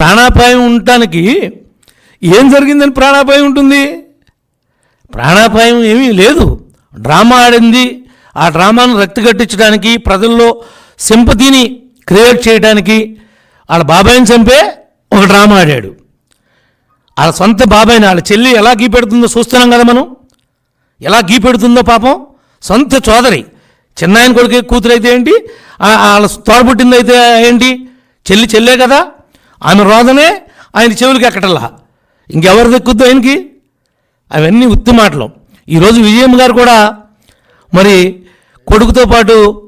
ప్రాణాపాయం ఉండటానికి ఏం జరిగిందని ప్రాణాపాయం ఉంటుంది? ప్రాణాపాయం ఏమీ లేదు. డ్రామా ఆడింది. ఆ డ్రామాను రక్తిగట్టించడానికి ప్రజల్లో సింపతిని క్రియేట్ చేయడానికి వాళ్ళ బాబాయిని చంపే ఒక డ్రామా ఆడాడు. వాళ్ళ సొంత బాబాయిని వాళ్ళ చెల్లి ఎలా గీపెడుతుందో చూస్తున్నాం కదా మనం? ఎలా గీపెడుతుందో పాపం? సొంత చోదరి. చిన్నాయన కొడుకు కూతురు అయితే ఏంటి వాళ్ళ తోడబుట్టింది అయితే ఏంటి? చెల్లి చెల్లే కదా? ఆమె రోదనే ఆయన చెవులకి ఎక్కటల్లా. ఇంకెవరు దక్కుద్దు ఆయనకి? అవన్నీ ఉత్తి మాటలు. ఈరోజు విజయమ్మ గారు కూడా మరి కొడుకుతో పాటు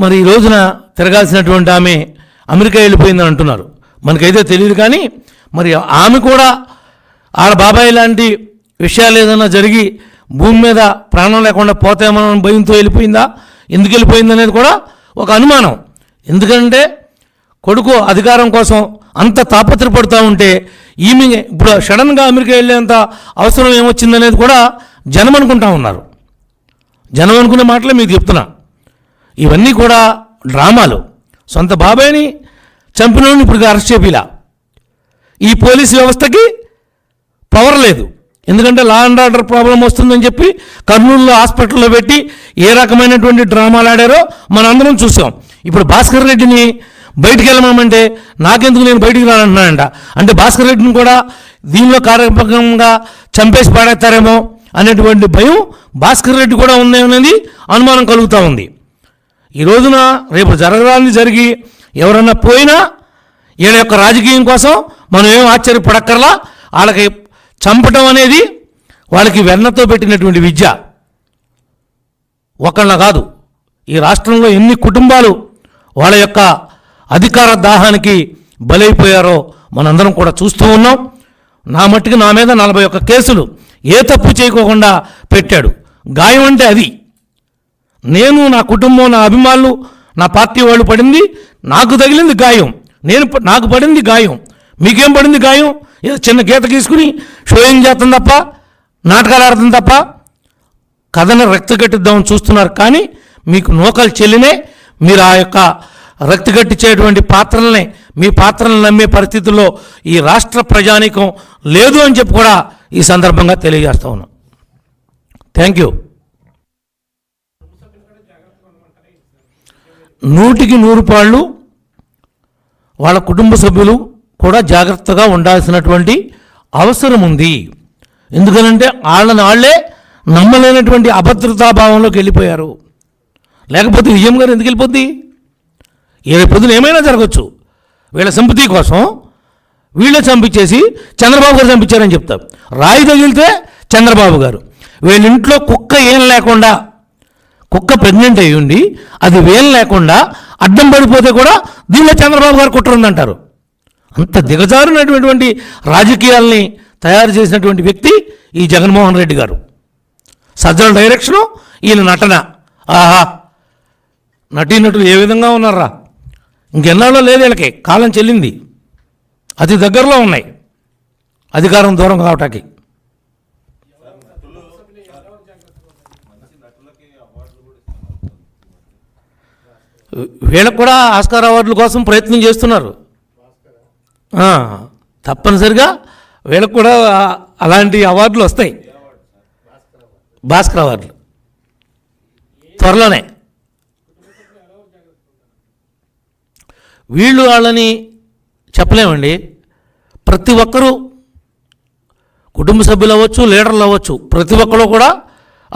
మరి ఈ రోజున తిరగాల్సినటువంటి ఆమె అమెరికా వెళ్ళిపోయిందని అంటున్నారు. మనకైతే తెలియదు కానీ మరి ఆమె కూడా ఆడ బాబాయ్ లాంటి విషయాలు ఏదైనా జరిగి భూమి మీద ప్రాణం లేకుండా పోతామన్న భయంతో వెళ్ళిపోయిందా? ఎందుకు వెళ్ళిపోయింది అనేది కూడా ఒక అనుమానం. ఎందుకంటే కొడుకు అధికారం కోసం అంత తాపత్రపడుతూ ఉంటే ఈమె ఇప్పుడు సడన్గా అమెరికా వెళ్ళేంత అవసరం ఏమొచ్చిందనేది కూడా జనం అనుకుంటా ఉన్నారు. జనం అనుకునే మాటలే మీకు చెప్తున్నా. ఇవన్నీ కూడా డ్రామాలు. సొంత బాబాయ్ని చంపిన ఇప్పుడు అరెస్ట్ చేపిలా. ఈ పోలీస్ వ్యవస్థకి పవర్ లేదు. ఎందుకంటే లా అండ్ ఆర్డర్ ప్రాబ్లం వస్తుందని చెప్పి కర్నూలులో హాస్పిటల్లో పెట్టి ఏ రకమైనటువంటి డ్రామాలు ఆడారో మనందరం చూసాం. ఇప్పుడు భాస్కర్ రెడ్డిని బయటికి వెళ్ళమంటే నాకెందుకు నేను బయటికి రానంటున్నానంట అంటే భాస్కర్ రెడ్డిని కూడా దీనిలో కార్యక్రమంగా చంపేసి పాడేస్తారేమో అనేటువంటి భయం భాస్కర్ రెడ్డి కూడా ఉందనేది అనుమానం కలుగుతూ ఉంది. ఈ రోజున రేపు జరగరాని జరిగి ఎవరన్నా పోయినా వీళ్ళ యొక్క రాజకీయం కోసం మనం ఏం ఆశ్చర్యపడక్కర్లా? వాళ్ళకి చంపటం అనేది వాళ్ళకి వెన్నతో పెట్టినటువంటి విద్య. ఒకళ్ళ కాదు ఈ రాష్ట్రంలో ఎన్ని కుటుంబాలు వాళ్ళ యొక్క అధికార దాహానికి బలైపోయారో మనందరం కూడా చూస్తూ ఉన్నాం. నా మట్టుకు నా మీద నలభై ఒక్క కేసులు ఏ తప్పు చేయకోకుండా పెట్టాడు. గాయం అంటే అది. నేను నా కుటుంబం నా అభిమానులు నా పార్టీ వాళ్ళు పడింది నాకు తగిలింది గాయం. నేను నాకు పడింది గాయం. మీకేం పడింది గాయం? ఏదో చిన్న గీత గీసుకుని షోయింగ్ చేస్తాం తప్ప నాటకాలు ఆడతాం తప్ప కథను రక్త కట్టిద్దామని చూస్తున్నారు కానీ మీకు నూకలు చెల్లినే మీరు ఆ యొక్క రక్తిగట్టిచ్చేటువంటి పాత్రల్ని మీ పాత్రలను నమ్మే పరిస్థితుల్లో ఈ రాష్ట్ర ప్రజానీకం లేదు అని చెప్పి కూడా ఈ సందర్భంగా తెలియజేస్తా ఉన్నాం. థ్యాంక్ యూ నూటికి నూరు పాళ్ళు వాళ్ళ కుటుంబ సభ్యులు కూడా జాగ్రత్తగా ఉండాల్సినటువంటి అవసరం ఉంది. ఎందుకనంటే వాళ్ళని వాళ్ళే నమ్మలేనటువంటి అభద్రతాభావంలోకి వెళ్ళిపోయారు. లేకపోతే విజయం గారు ఎందుకు వెళ్ళిపోద్ది? ఏ పొద్దున ఏమైనా జరగచ్చు. వీళ్ళ సంపతి కోసం వీళ్ళే చంపించేసి చంద్రబాబు గారు చంపించారని చెప్తారు. రాయి తగిలితే చంద్రబాబు గారు. వీళ్ళ ఇంట్లో కుక్క ఏం లేకుండా కుక్క ప్రెగ్నెంట్ అయ్యి ఉండి అది వేలు లేకుండా అడ్డం పడిపోతే కూడా దీనిలో చంద్రబాబు గారు కుట్ర ఉందంటారు అంత దిగజారునటువంటి రాజకీయాల్ని తయారు చేసినటువంటి వ్యక్తి ఈ జగన్మోహన్ రెడ్డి గారు. సజ్జల డైరెక్షను ఈయన నటన. ఆహా! నటీనటులు ఏ విధంగా ఉన్నారా? ఇంకెన్నాళ్ళో లేదు వీళ్ళకి. కాలం చెల్లింది. అతి దగ్గరలో ఉన్నాయి. అధికారం దూరం కావటానికి. వీళ్ళకు కూడా ఆస్కార్ అవార్డుల కోసం ప్రయత్నం చేస్తున్నారు. తప్పనిసరిగా వీళ్ళకు కూడా అలాంటి అవార్డులు వస్తాయి. భాస్కర్ అవార్డులు. త్వరలోనే. వీళ్ళు వాళ్ళని చెప్పలేమండి. ప్రతి ఒక్కరూ కుటుంబ సభ్యులు అవ్వచ్చు లీడర్లు అవ్వచ్చు ప్రతి ఒక్కరు కూడా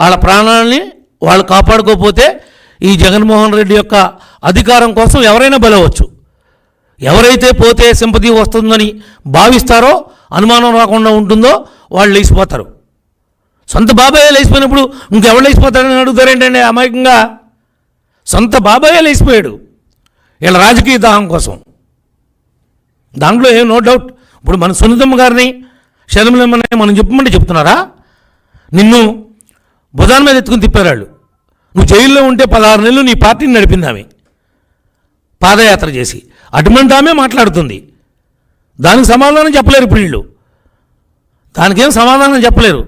వాళ్ళ ప్రాణాలని వాళ్ళు కాపాడుకోకపోతే ఈ జగన్మోహన్ రెడ్డి యొక్క అధికారం కోసం ఎవరైనా బలవచ్చు. ఎవరైతే పోతే సింపతి వస్తుందని భావిస్తారో అనుమానం రాకుండా ఉంటుందో వాళ్ళు లేచిపోతారు. సొంత బాబాయే లేచిపోయినప్పుడు ఇంకెవరు లేచిపోతాడని అడుగుతారేంటండి అమాయకంగా? సొంత బాబాయే లేచిపోయాడు. వీళ్ళ రాజకీయ దాహం కోసం. దాంట్లో ఏం నో డౌట్ ఇప్పుడు మన సునీతమ్మ గారిని శర్మలమ్మని మనం చెప్పమంటే చెప్తున్నారా? నిన్ను భుజాన మీద ఎత్తుకుని తిప్పారాళ్ళు నువ్వు జైల్లో ఉంటే పదహారు నెలలు నీ పార్టీని నడిపింది ఆమె. పాదయాత్ర చేసి. అటువంటి ఆమె మాట్లాడుతుంది. దానికి సమాధానం చెప్పలేరు ఇప్పుడు వీళ్ళు. దానికేం సమాధానం చెప్పలేరు.